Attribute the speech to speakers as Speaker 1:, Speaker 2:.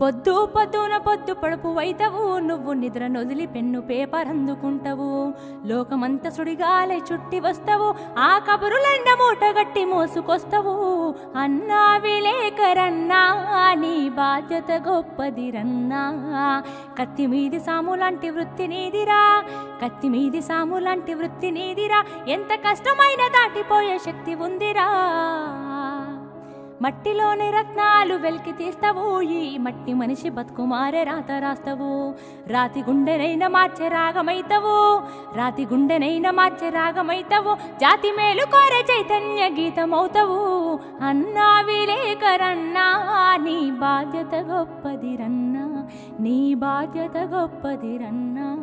Speaker 1: పొద్దు పొద్దున పొద్దు పడుపు వైతవు నువ్వు నిద్ర నొదిలి పెన్ను పేపర్ అందుకుంటావు. లోకమంత సుడిగాలై చుట్టి వస్తావు ఆ కబురులండ మూట గట్టి మోసుకొస్తావు. అన్నా విలేకరన్నా నీ బాధ్యత గొప్పదిరన్నా. కత్తి మీది సాము లాంటి వృత్తి నీదిరా కత్తి మీది సాము లాంటి వృత్తి నీదిరా. ఎంత కష్టమైన దాటిపోయే శక్తి ఉందిరా. మట్టిలోని రత్నాలు వెలికి తీస్తావు. ఈ మట్టి మనిషి బతుకుమారే రాత రాస్తావు. రాతి గుండెనైన మార్చే రాగమైతవు. రాతి గుండెనైన మార్చే రాగమైతవు. జాతి మేలు కోరే చైతన్య గీతమవుతావు. అన్నా విలేకరన్నా నీ బాధ్యత గొప్పది రన్నా నీ బాధ్యత గొప్పది రన్నా